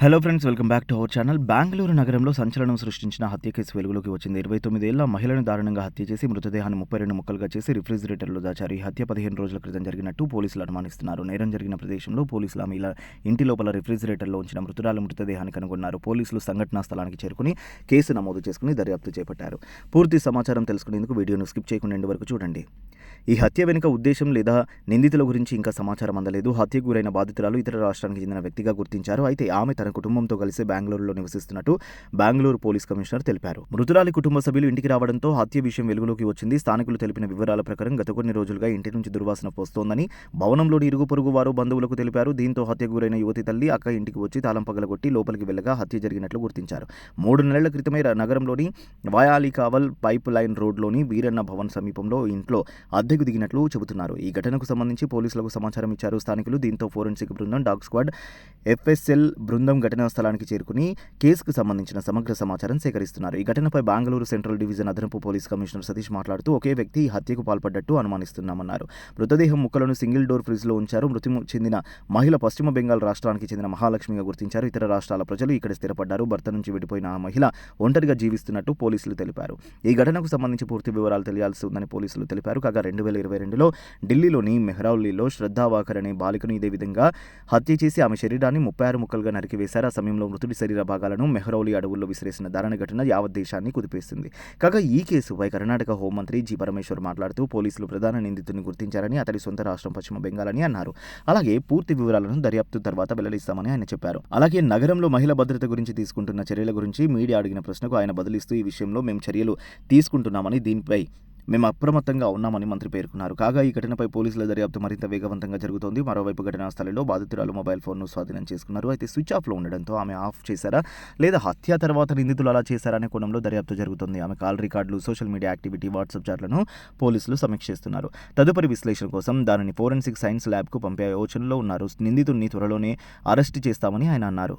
Hello friends welcome back to our channel Bengaluru నగరంలో సంచలనం సృష్టించిన హత్య కేసు వెలుగులోకి వచ్చింది. ఇరవై తొమ్మిదేళ్ళ మహిళను దారుణంగా హత్య చేసి మృతదేహాన్ని ముప్పై రెండు ముక్కలుగా చేసి రిఫ్రిజిరేటర్లో దాచారు. ఈ హత్య పదిహేను రోజుల క్రితం జరిగినట్టు పోలీసులు అనుమానిస్తున్నారు. నేరం జరిగిన ప్రదేశంలో పోలీసులు ఆమె ఇలా ఇంటి లోపల రిఫ్రిజిరేటర్లో ఉంచిన మృతురాల మృతదేహాన్ని కనుగొన్నారు. పోలీసులు సంఘటనా స్థలానికి చేరుకుని కేసు నమోదు చేసుకుని దర్యాప్తు చేపట్టారు. పూర్తి సమాచారం తెలుసుకునేందుకు వీడియోను స్కిప్ చేయకుండా వరకు చూడండి. ఈ హత్య వెనుక ఉద్దేశం లేదా నిందితుల గురించి ఇంకా సమాచారం అందలేదు. హత్యకు గురైన బాధితురాలు ఇతర రాష్ట్రానికి చెందిన వ్యక్తిగా గుర్తించారు. అయితే ఆమె తన కుటుంబంతో కలిసి బెంగళూరులో నివసిస్తున్నట్టు బెంగళూరు పోలీస్ కమిషనర్ తెలిపారు. మృతురాలి కుటుంబ సభ్యులు ఇంటికి రావడంతో హత్య విషయం వెలుగులోకి వచ్చింది. స్థానికులు తెలిపిన వివరాల ప్రకారం గత కొన్ని రోజులుగా ఇంటి నుంచి దుర్వాసన పోస్తోందని భవనంలోని ఇరుగు పొరుగు వారు బంధువులకు తెలిపారు. దీంతో హత్యకు గురైన యువతి తల్లి అక్క ఇంటికి వచ్చి తాళం పగలగొట్టి లోపలికి వెళ్ళగా హత్య జరిగినట్లు గుర్తించారు. మూడు నెలల క్రితమే నగరంలోని వాయాలికావల్ పైప్ లైన్ రోడ్లోని వీరన్న భవన్ సమీపంలో ఇంట్లో అద్దెకు దిగినట్లు చెబుతున్నారు. ఈ ఘటనకు సంబంధించి పోలీసులకు సమాచారం ఇచ్చారు స్థానికులు. దీంతో ఫోరెన్సిక్ బృందం డాగ్ స్క్వాడ్ ఎఫ్ఎస్ఎల్ బృందం ఘటనా స్థలానికి చేరుకుని కేసుకు సంబంధించిన సమగ్ర సమాచారం సేకరిస్తున్నారు. ఈ ఘటనపై బెంగళూరు సెంట్రల్ డివిజన్ అదనపు పోలీస్ కమిషనర్ సతీష్ మాట్లాడుతూ ఒకే వ్యక్తి ఈ హత్యకు పాల్పడ్డట్టు అనుమానిస్తున్నామన్నారు. మృతదేహం ముక్కలను సింగిల్ డోర్ ఫ్రిడ్జ్లో ఉంచారు. మృతి చెందిన మహిళ పశ్చిమ బెంగాల్ రాష్ట్రానికి చెందిన మహాలక్ష్మిగా గుర్తించారు. ఇతర రాష్ట్రాల ప్రజలు ఇక్కడ స్థిరపడ్డారు. భర్త నుంచి విడిపోయిన ఆ మహిళ ఒంటరిగా జీవిస్తున్నట్టు పోలీసులు తెలిపారు. ఈ ఘటనకు సంబంధించి పూర్తి వివరాలు తెలియాల్సి ఉందని పోలీసులు తెలిపారు. కాగా రెండు వేల ఇరవై రెండులో ఢిల్లీలోని మెహ్రౌలీలో శ్రద్ధావాకర్ అనే బాలికను ఇదే విధంగా హత్య చేసి ఆమె శరీరాన్ని ముప్పై ఆరు ముక్కలుగా నరికివేశారు ఆ సమయంలో మృతుడి శరీర భాగాలను మెహ్రౌలి అడవుల్లో విసిరేసిన దారుణ ఘటన యావత్ దేశాన్ని కుదిపేసింది. కాగా ఈ కేసుపై కర్ణాటక హోంమంత్రి జి పరమేశ్వర్ మాట్లాడుతూ పోలీసులు ప్రధాన నిందితుడిని గుర్తించారని అతడి సొంత రాష్ట్రం పశ్చిమ బెంగాల్ అని అన్నారు. అలాగే పూర్తి వివరాలను దర్యాప్తు తర్వాత వెల్లడిస్తామని ఆయన చెప్పారు. అలాగే నగరంలో మహిళ భద్రత గురించి తీసుకుంటున్న చర్యల గురించి మీడియా అడిగిన ప్రశ్నకు ఆయన బదులిస్తూ ఈ విషయంలో మేము చర్యలు తీసుకుంటున్నామని దీనిపై మేము అప్రమత్తంగా ఉన్నామని మంత్రి పేర్కొన్నారు. కాగా ఈ ఘటనపై పోలీసుల దర్యాప్తు మరింత వేగవంతంగా జరుగుతోంది. మరోవైపు ఘటనా స్థలంలో బాధితురాలు మొబైల్ ఫోన్ను స్వాధీనం చేసుకున్నారు. అయితే స్విచ్ ఆఫ్లో ఉండడంతో ఆమె ఆఫ్ చేశారా? లేదా హత్య తర్వాత నిందితులు అలా చేశారా అనే కోణంలో దర్యాప్తు జరుగుతుంది. ఆమె కాల్ రికార్డులు సోషల్ మీడియా యాక్టివిటీ వాట్సాప్ చాట్లను పోలీసులు సమీక్షిస్తున్నారు తదుపరి విశ్లేషణ కోసం దానిని ఫోరెన్సిక్ సైన్స్ ల్యాబ్కు పంపే యోచనలో ఉన్నారు. నిందితుడిని త్వరలోనే అరెస్ట్ చేస్తామని ఆయన అన్నారు.